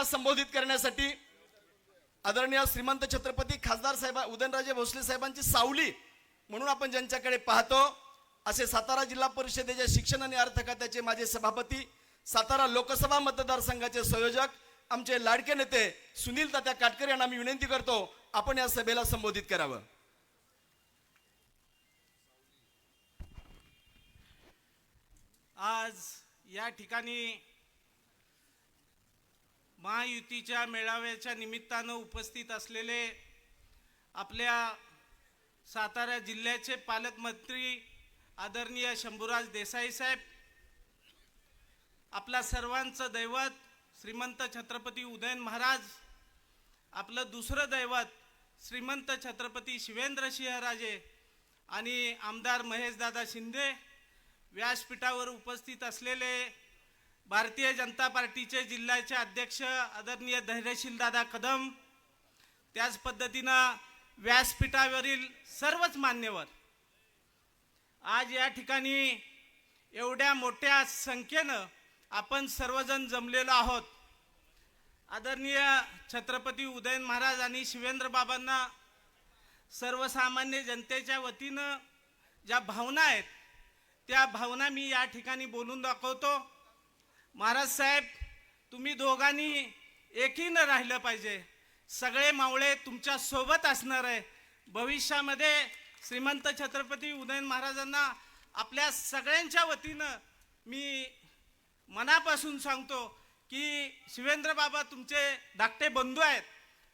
सभेला संबोधित करण्यासाठी आदरणीय श्रीमंत छत्रपती खासदार साहेब उदयनराजे भोसले साहेबांची सावली म्हणून आपण ज्यांच्याकडे पाहतो असे सातारा जिल्हा परिषदेच्या शिक्षण आणि अर्थ खात्याचे माझे सभापती सातारा लोकसभा मतदारसंघाचे संयोजक आमचे लाडके नेते सुनील तात्या काटकर यांना मी विनंती करतो आपण या सभेला संबोधित करावं. आज या ठिकाणी महायुतीच्या मेळाव्याच्या निमित्तानं उपस्थित असलेले आपल्या सातारा जिल्ह्याचे पालकमंत्री आदरणीय शंभूराज देसाई साहेब आपला सर्वांचं दैवत श्रीमंत छत्रपती उदयन महाराज आपलं दुसरं दैवत श्रीमंत छत्रपती शिवेंद्रसिंहराजे आणि आमदार महेशदादा शिंदे व्यासपीठावर उपस्थित असलेले भारतीय जनता पार्टीचे जिल्ह्याचे अध्यक्ष आदरणीय धैर्यशील दादा कदम त्याच पद्धतीनं व्यासपीठावरील सर्वच मान्यवर आज या ठिकाणी एवढ्या मोठ्या संख्येनं आपण सर्वजण जमलेलो आहोत. आदरणीय छत्रपती उदयन महाराज आणि शिवेंद्र बाबांना सर्वसामान्य जनतेच्या वतीनं ज्या भावना आहेत त्या भावना मी या ठिकाणी बोलून दाखवतो. महाराज साहेब तुम्ही दोघांनी एकीनं राहिलं पाहिजे. सगळे मावळे तुमच्यासोबत असणार आहे. भविष्यामध्ये श्रीमंत छत्रपती उदयन महाराजांना आपल्या सगळ्यांच्या वतीनं मी मनापासून सांगतो की शिवेंद्र बाबा तुमचे धाकटे बंधू आहेत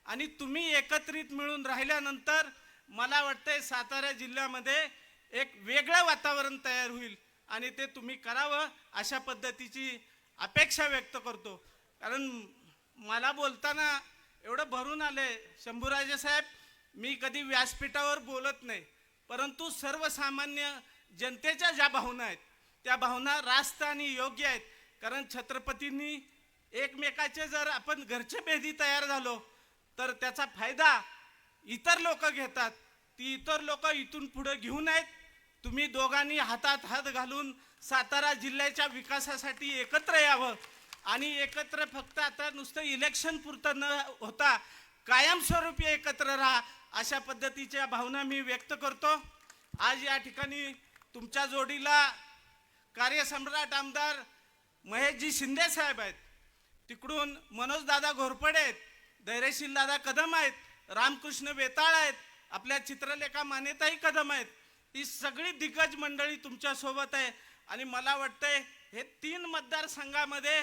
आणि तुम्ही एकत्रित मिळून राहिल्यानंतर मला वाटतंय सातारा जिल्ह्यामध्ये एक वेगळं वातावरण तयार होईल आणि ते तुम्ही करावं अशा पद्धतीची अपेक्षा व्यक्त करतो. कारण मला बोलताना एवढं भरून आले शंभूराजे साहेब मी कधी व्यासपीठावर बोलत नाही. परंतु सर्वसामान्य जनतेच्या ज्या भावना आहेत त्या भावना रास्त आणि योग्य आहेत. कारण छत्रपतींनी एकमेकाचे जर आपण घरचे भेदी तयार झालो तर त्याचा फायदा इतर लोक घेतात. ती इतर लोक इथून पुढे घेऊन आहेत तुम्ही दोघांनी हातात हात घालून सातारा जिल्ह्याच्या विकासासाठी एकत्र यावं. आणि एकत्र फक्त आता नुसतं इलेक्शन पुरतं न होता कायमस्वरूपी एकत्र राहा अशा पद्धतीच्या भावना मी व्यक्त करतो. आज या ठिकाणी तुमच्या जोडीला कार्यसम्राट आमदार महेशजी शिंदे साहेब आहेत. तिकडून मनोजदादा घोरपडे आहेत धैर्यशील दादा कदम आहेत रामकृष्ण वेताळ आहेत आपल्या चित्रलेखा मान्यताही कदम आहेत. ही सगळी दिग्गज मंडळी तुमच्यासोबत आहे. आणि मला वाटतंय हे तीन मतदारसंघामध्ये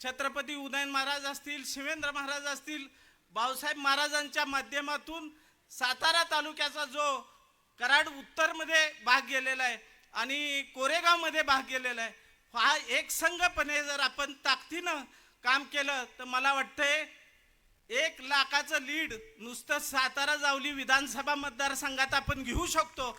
छत्रपती उदयन महाराज असतील शिवेंद्र महाराज असतील भाऊसाहेब महाराजांच्या माध्यमातून सातारा तालुक्याचा जो कराड उत्तरमध्ये भाग गेलेला आहे आणि कोरेगावमध्ये भाग गेलेला आहे हा एक संघपणे जर आपण ताकदीनं काम केलं तर मला वाटतंय एक लाखाचं लीड नुसतं सातारा जावली विधानसभा मतदारसंघात आपण घेऊ शकतो.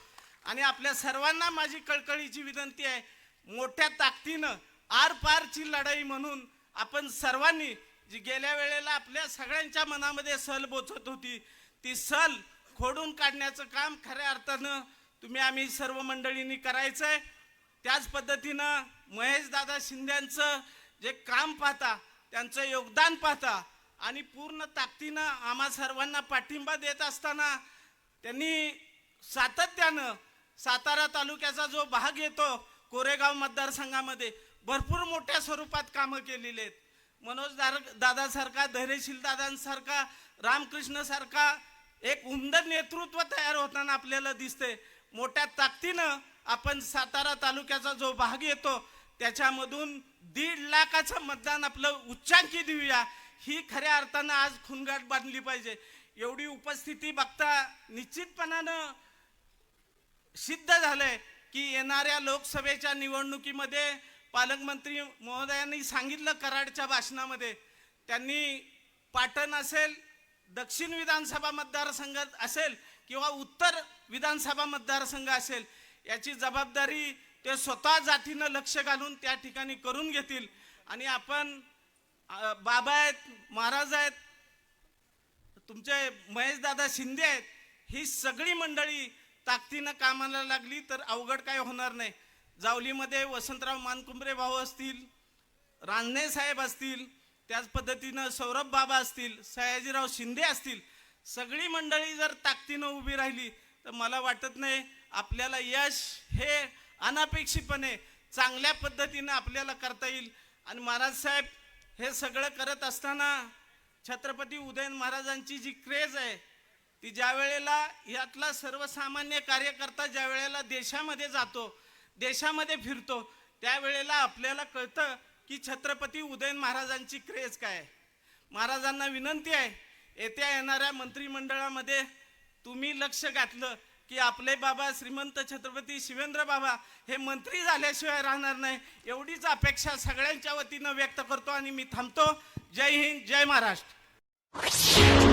आणि आपल्या सर्वांना माझी कळकळीची विनंती आहे मोठ्या ताकदीनं आर पारची लढाई म्हणून आपण सर्वांनी जी गेल्या वेळेला आपल्या सगळ्यांच्या मनामध्ये सल बोचत होती ती सल खोडून काढण्याचं काम खऱ्या अर्थानं तुम्ही आम्ही सर्व मंडळींनी करायचं आहे त्याच पद्धतीनं महेश दादा शिंद्यांचं जे काम पाहता त्यांचं योगदान पाहता आणि पूर्ण ताकदीनं आम्हा सर्वांना पाठिंबा देत असताना त्यांनी सातत्यानं सातारा तालुक्याचा जो भाग येतो कोरेगाव मतदारसंघामध्ये भरपूर मोठ्या स्वरूपात कामं केलेली आहेत. मनोज दार दादासारखा धैर्यशील दादांसारखा रामकृष्णसारखा एक उमदर नेतृत्व तयार होताना आपल्याला दिसते मोठ्या ताकदीनं आपण सातारा तालुक्याचा जो भाग येतो त्याच्यामधून दीड लाखाचं मतदान आपलं उच्चांकी देऊया. ही खऱ्या अर्थानं आज खुनगाट बांधली पाहिजे. एवढी उपस्थिती बघता निश्चितपणानं सिद्ध झालंय की येणाऱ्या लोकसभेच्या निवडणुकीमध्ये पालकमंत्री महोदयांनी सांगितलं कराडच्या भाषणामध्ये. त्यांनी पाटण असेल दक्षिण विधानसभा मतदारसंघ असेल किंवा उत्तर विधानसभा मतदारसंघ असेल याची जबाबदारी ते स्वतः जातीनं लक्ष घालून त्या ठिकाणी करून घेतील. आणि आपण बाबा आहेत महाराज आहेत तुमचे महेशदादा शिंदे आहेत ही सगळी मंडळी ताकदीनं कामाला लागली तर अवघड काय होणार नाही. जावलीमध्ये वसंतराव मानकुंबरे भाऊ असतील रांजणे साहेब असतील त्याच पद्धतीनं सौरभ बाबा असतील सयाजीराव शिंदे असतील सगळी मंडळी जर ताकदीनं उभी राहिली तर मला वाटत नाही आपल्याला यश हे अनपेक्षितपणे चांगल्या पद्धतीनं आपल्याला करता येईल. आणि महाराज साहेब हे सगळं करत असताना छत्रपती उदयन महाराजांची जी क्रेज आहे ती ज्या वेळेला यातला सर्वसामान्य कार्यकर्ता ज्या वेळेला देशामध्ये जातो देशामध्ये फिरतो त्यावेळेला आपल्याला कळतं की छत्रपती उदयन महाराजांची क्रेज काय आहे. महाराजांना विनंती आहे येत्या येणाऱ्या मंत्रिमंडळामध्ये तुम्ही लक्ष घातलं की आपले बाबा श्रीमंत छत्रपती शिवेंद्र बाबा हे मंत्री झाल्याशिवाय राहणार नाही. एवढीच अपेक्षा सगळ्यांच्या वतीनं व्यक्त करतो आणि मी थांबतो. जय हिंद जय महाराष्ट्र.